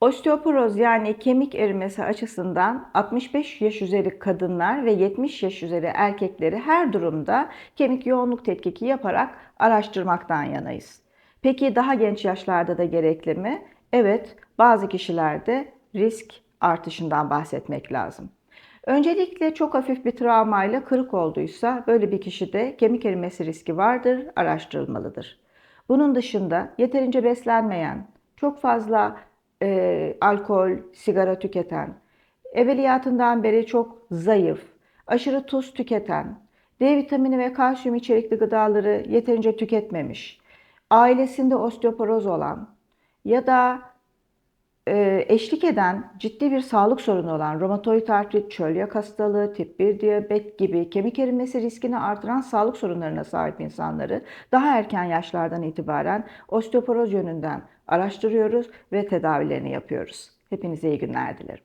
Osteoporoz yani kemik erimesi açısından 65 yaş üzeri kadınlar ve 70 yaş üzeri erkekleri her durumda kemik yoğunluk tetkiki yaparak araştırmaktan yanayız. Peki daha genç yaşlarda da gerekli mi? Evet, bazı kişilerde risk artışından bahsetmek lazım. Öncelikle çok hafif bir travmayla kırık olduysa böyle bir kişide kemik erimesi riski vardır, araştırılmalıdır. Bunun dışında yeterince beslenmeyen, çok fazla e, alkol, sigara tüketen, evveliyatından beri çok zayıf, aşırı tuz tüketen, D vitamini ve kalsiyum içerikli gıdaları yeterince tüketmemiş, ailesinde osteoporoz olan ya da e, eşlik eden ciddi bir sağlık sorunu olan romatoid artrit, çölyak hastalığı, tip 1 diyabet gibi kemik erimesi riskini artıran sağlık sorunlarına sahip insanları daha erken yaşlardan itibaren osteoporoz yönünden araştırıyoruz ve tedavilerini yapıyoruz. Hepinize iyi günler dilerim.